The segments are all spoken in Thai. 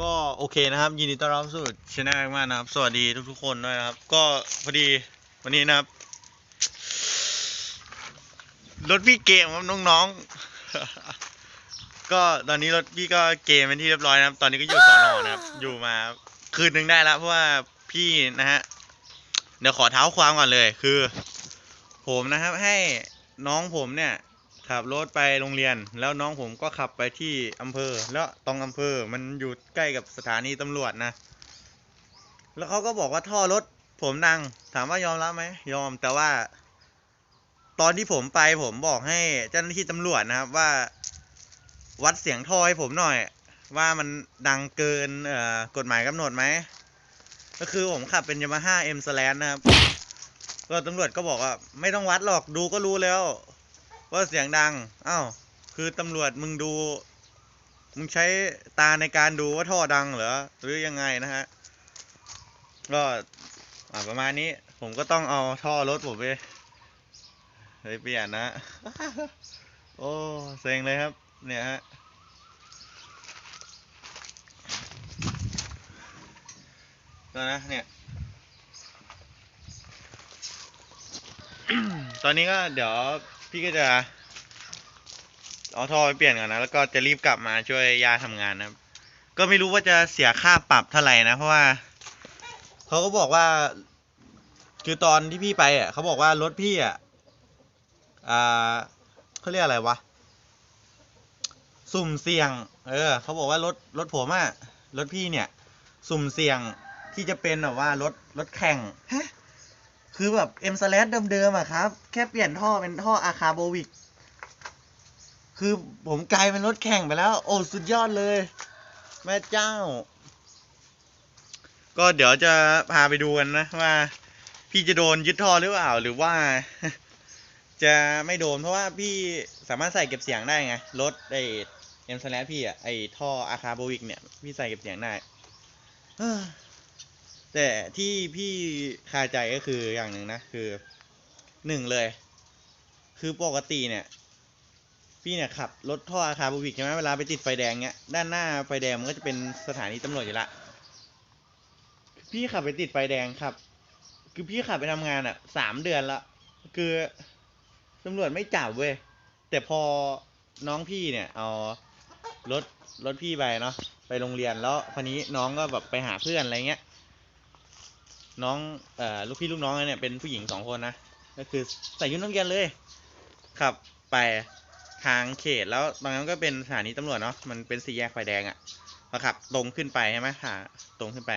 ก็โอเคนะครับยินดีต้อนรับสู่ช anel มากนะครับ สวัสดีทุกๆคนด้วยนะครับ ก็พอดีวันนี้นะครับ รถพี่เกมครับน้องๆ ก็ตอนนี้รถพี่ก็เกมเป็นที่เรียบร้อยนะครับ ตอนนี้ก็อยู่สอนอนะครับ อยู่มาคืนหนึ่งได้แล้วเพราะว่าพี่นะฮะเดี๋ยวขอเท้าความก่อนเลยคือ ผมนะครับให้น้องผมเนี่ย ขับรถไปโรงเรียน แล้วน้องผมก็ขับไปที่อำเภอ แล้วตรงอำเภอมันอยู่ใกล้กับสถานีตำรวจนะ แล้วเขาก็บอกว่าท่อรถผมดัง ถามว่ายอมรับไหมยอมแต่ว่า ตอนที่ผมไปผมบอกให้เจ้าหน้าที่ตำรวจนะครับว่า วัดเสียงท่อให้ผมหน่อย ว่ามันดังเกินเอ่อกฎหมายกำหนดไหมก็คือผมขับเป็น Yamaha M Slash นะครับก็ตำรวจก็บอกว่า ไม่ต้องวัดหรอกดูก็รู้แล้ว ว่าเสียงดังอ้าวคือตำรวจมึงดู มึงใช้ตาในการดูว่าท่อดังเหรอหรือยังไงนะฮะก็ประมาณนี้ผมก็ต้องเอาท่อรถผมไปไปเปลี่ยนนะ โอ้เซ็งเลยครับ เนี่ยฮะก็นะเนี่ย ตอนนี้ก็เดี๋ยว พี่ก็จะเอาท่อไปเปลี่ยนก่อนนะ แล้วก็จะรีบกลับมาช่วยย่าทำงานนะครับ ก็ไม่รู้ว่าจะเสียค่าปรับเท่าไหร่นะ เพราะว่าเขาก็บอกว่า คือตอนที่พี่ไปอะเขาบอกว่ารถพี่อะอ่าเขาเรียกอะไรวะ สุ่มเสี่ยง เออเขาบอกว่ารถรถผมอะรถพี่เนี่ย สุ่มเสี่ยงที่จะเป็นแบบว่ารถรถแข่งฮะ คือแบบเอ็มสแลเดิมๆอะครับ แค่เปลี่ยนท่อเป็นท่ออาคาโบวิก คือผมกลายเป็นรถแข่งไปแล้ว โอ้ สุดยอดเลย แม่เจ้า ก็เดี๋ยวจะพาไปดูกันนะว่า พี่จะโดนยึดท่อหรือเปล่า หรือว่า จะไม่โดนเพราะว่าพี่สามารถใส่เก็บเสียงได้ไง รถไอเอ็มสแลพี่อะไอท่ออาคาโบวิกเนี่ย พี่ใส่เก็บเสียงได้ แต่ที่พี่คาใจก็คืออย่างหนึ่งนะคือหนึ่งเลย คือปกติเนี่ย พี่เนี่ยขับรถท่ออาคาบูบิกใช่ไหมเวลาไปติดไฟแดงเนี้ยด้านหน้าไฟแดงมันก็จะเป็นสถานีตำรวจอยู่ละพี่ขับไปติดไฟแดงครับ คือพี่ขับไปทำงานอะสามเดือนละคือตำรวจไม่จับเว้ยแต่พอน้องพี่เนี่ย เอารถรถพี่ไปเนาะไปโรงเรียนแล้วคราวนี้น้องก็แบบไปหาเพื่อนอะไรเงี้ย น้องเอ่อลูกพี่ลูกน้องเนี่ยเป็นผู้หญิงสองคนนะก็คือใส่ยุนนักเรียนเลยขับไปทางเขตแล้วตรงนั้นก็เป็นสถานีตำรวจเนาะมันเป็นสี่แยกไฟแดงอะ่ะพอขับตรงขึ้นไปใช่ไหมหาตรงขึ้นไป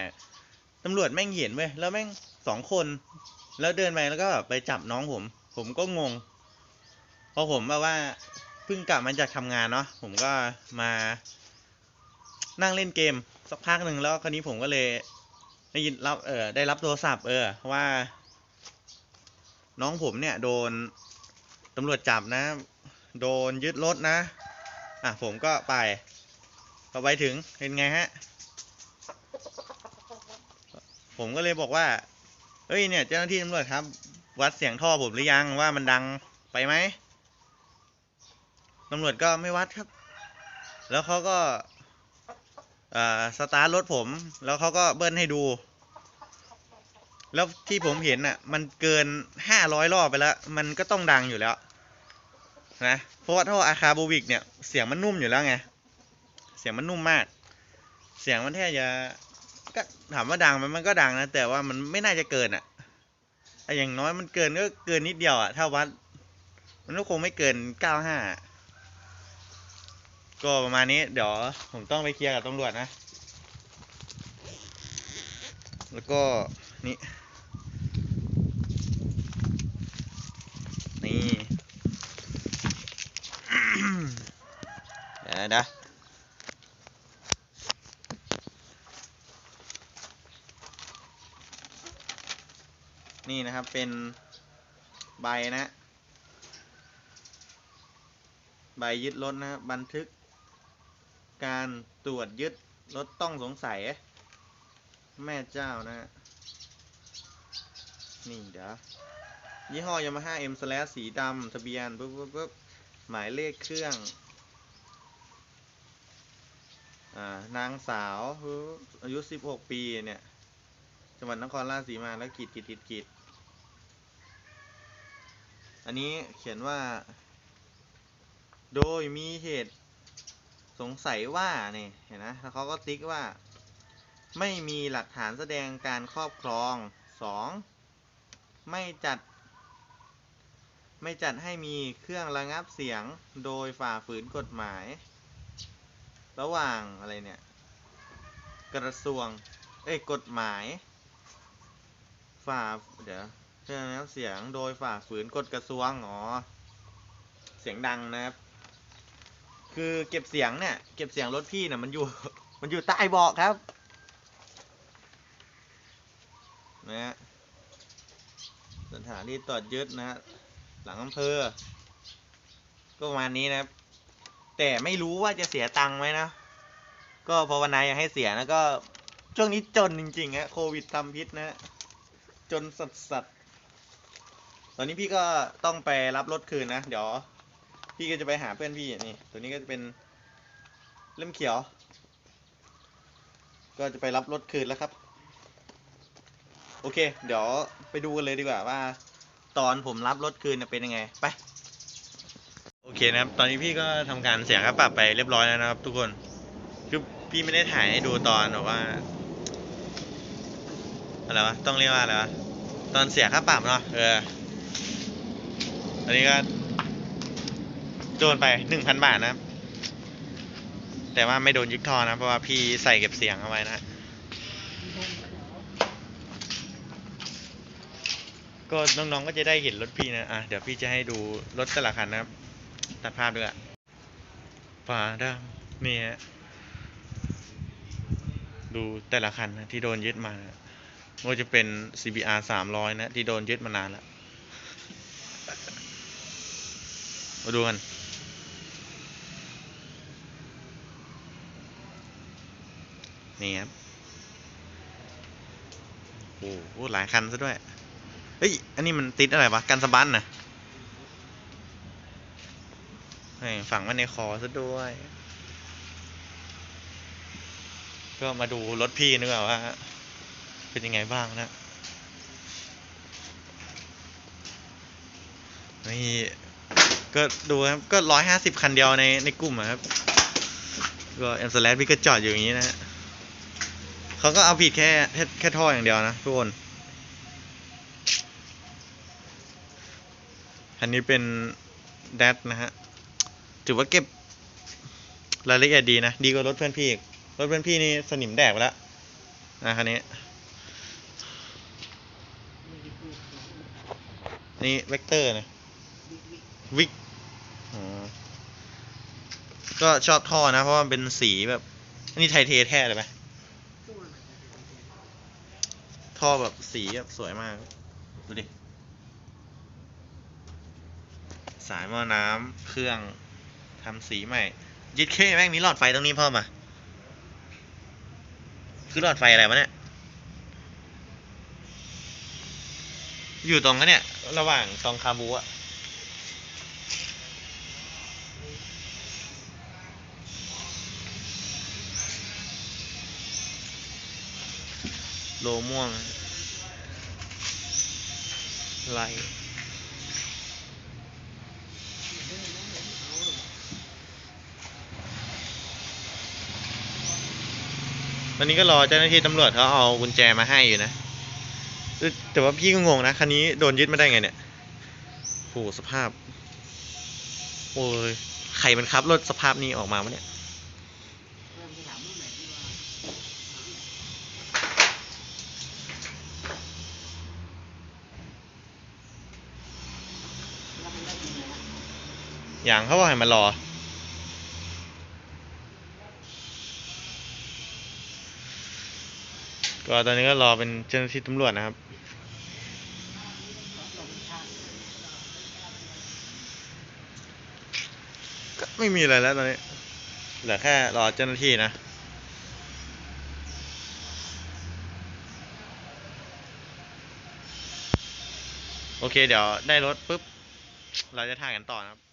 ตำรวจแม่งเห็นเว้ยแล้วแม่งสองคน แล้วเดินไปแล้วก็ไปจับน้องผม ผมก็งงพอผมแบบว่าเพิ่งกลับมาจากทำงานเนาะผมก็มานั่งเล่นเกมสักพักหนึ่งแล้วคราวนี้ผมก็เลย ได้ยินรับเออได้รับโทรศัพท์เออว่า น้องผมเนี่ยโดนตำรวจจับนะ โดนยึดรถนะ อะผมก็ไปพอไปถึงเป็นไงฮะ ผมก็เลยบอกว่าเฮ้ยเนี่ยเจ้าหน้าที่ตำรวจครับ วัดเสียงท่อผมหรือยังว่ามันดังไปไหมตำรวจก็ไม่วัดครับ แล้วเขาก็ สตาร์ทรถผม แล้วเขาก็เบิ้ลให้ดู แล้วที่ผมเห็นน่ะ มันเกินห้าร้อยรอบไปแล้ว มันก็ต้องดังอยู่แล้วนะเพราะว่าท่ออาคาโบวิกเนี่ย เสียงมันนุ่มอยู่แล้วไง เสียงมันนุ่มมาก เสียงมันแทบจะก็ถามว่าดังไหมมันก็ดังนะ แต่ว่ามันไม่น่าจะเกินอะไอ้อย่างน้อยมันเกินก็เกินนิดเดียวอะถ้าวัด มันก็คงไม่เกินเก้าห้า ก็ประมาณนี้เดี๋ยวผมต้องไปเคลียร์กับตำรวจนะ แล้วก็นี่ นี่ เดี๋ยวนะนี่นะครับเป็นใบนะ ใบยึดรถนะครับบันทึก การตรวจยึดรถต้องสงสัย แม่เจ้านะฮะนี่เดี๋ยวยี่ห้อยามาฮ่า M slash สีดำทะเบียนปุ๊บปุ๊บปุ๊บหมายเลขเครื่องอ่านางสาวอายุสิบหกปีเนี่ย จังหวัดนครราชสีมาแล้วกีดกีดกีดกีดอันนี้เขียนว่า โดยมีเหตุ งสัยว่าเนี่ยเห็นนะแล้วเขาก็ติ๊กว่า ไม่มีหลักฐานแสดงการครอบครองสองไม่จัด ไม่จัดให้มีเครื่องระงับเสียงโดยฝ่าฝืนกฎหมาย ระหว่างอะไรเนี่ย กระทรวง เอ้ยกฎหมาย ฝ่าเดี๋ยวเครื่องระงับเสียงโดยฝ่าฝืนกฎกระทรวงอ๋อเสียงดังนะครับ คือเก็บเสียงเนี่ย เก็บเสียงรถพี่เนี่ยมันอยู่ มันอยู่ใต้เบาะครับนะฮะสถานีตรวจยึดนะฮะหลังอำเภอ ก็ประมาณนี้นะครับ แต่ไม่รู้ว่าจะเสียตังค์ไหมนะ ก็ภาวนาอย่าให้เสียนะก็ช่วงนี้จนจริงๆฮะโควิดทำพิษนะฮะจนสัสสัสๆตอนนี้พี่ก็ต้องไปรับรถคืนนะ เดี๋ยว พี่ก็จะไปหาเพื่อนพี่นี่ตัวนี้ก็จะเป็นเล่มเขียว ก็จะไปรับรถคืนแล้วครับ โอเค เดี๋ยวไปดูกันเลยดีกว่าว่า ตอนผมรับรถคืนเป็นยังไงไปโอเคนะครับ ตอนนี้พี่ก็ทำการเสียค่าปรับไปเรียบร้อยแล้วนะครับ ทุกคนคือพี่ไม่ได้ถ่ายให้ดูตอนแบบว่าอะไรวะต้องเรียกว่าอะไรวะตอนเสียค่าปรับเนาะเอออันนี้ก็ โดนไปหนึ่งพันบาทนะครับ แต่ว่าไม่โดนยึดทอนะ เพราะว่าพี่ใส่เก็บเสียงเอาไว้นะ ก็น้องๆก็จะได้เห็นรถพี่นะ อะ เดี๋ยวพี่จะให้ดูรถแต่ละคันนะครับ ตัดภาพด้วยอะฝาดำนี่ฮะ ดูแต่ละคันนะที่โดนยึดมาไม่ว่าจะเป็น CBR 300นะ ที่โดนยึดมานานแล้ว มาดูกัน นี่ครับโอ้โหหลายคันซะด้วย เฮ้ย อันนี้มันติดอะไรวะ กันสะบันนะฝังไว้ในคอซะด้วย ก็มาดูรถพี่นึกว่าว่า เป็นยังไงบ้างนะ นี่ก็ดูครับ ก็ร้อยห้าสิบคันเดียวในในกลุ่มอะครับ ก็เอ็มสแลพี่ก็จอดอยู่อย่างนี้นะฮะ เขาก็เอาผิดแค่แค่แค่ท่ออย่างเดียวนะทุกคนอันนี้เป็นแดดนะฮะ ถือว่าเก็บรายละเอียดดีนะ ดีกว่ารถเพื่อนพี่อีก รถเพื่อนพี่นี่สนิมแดกไปแล้วนะคันนี้ นี่เวกเตอร์นะวิกก็ชอบท่อนะ เพราะว่ามันเป็นสีแบบอันนี้ไทเทแท้เลยไหม ท่อแบบสีแบบสวยมาก ดูดิ สายหม้อน้ำเครื่องทำสีใหม่ ยึดเคแม่งมีหลอดไฟตรงนี้พ่อมา คือหลอดไฟอะไรวะเนี่ย อยู่ตรงนั้นเนี่ย ระหว่างตรงคาบูอะ โลม่วงไลตอนนี้ก็รอเจ้าหน้าที่ตำรวจเขาเอากุญแจมาให้อยู่นะ แต่ว่าพี่ก็งงนะ คันนี้โดนยึดมาได้ไงเนี่ยโหสภาพ โอ้ย ใครมันขับรถสภาพนี้ออกมาวะเนี่ย อย่างเขาบอกให้มารอ ก็ตอนนี้ก็รอเป็นเจ้าหน้าที่ตำรวจนะครับ ก็ไม่มีอะไรแล้วตอนนี้ เหลือแค่รอเจ้าหน้าที่นะโอเค เดี๋ยวได้รถปุ๊บ เราจะถ่ายกันต่อนะครับ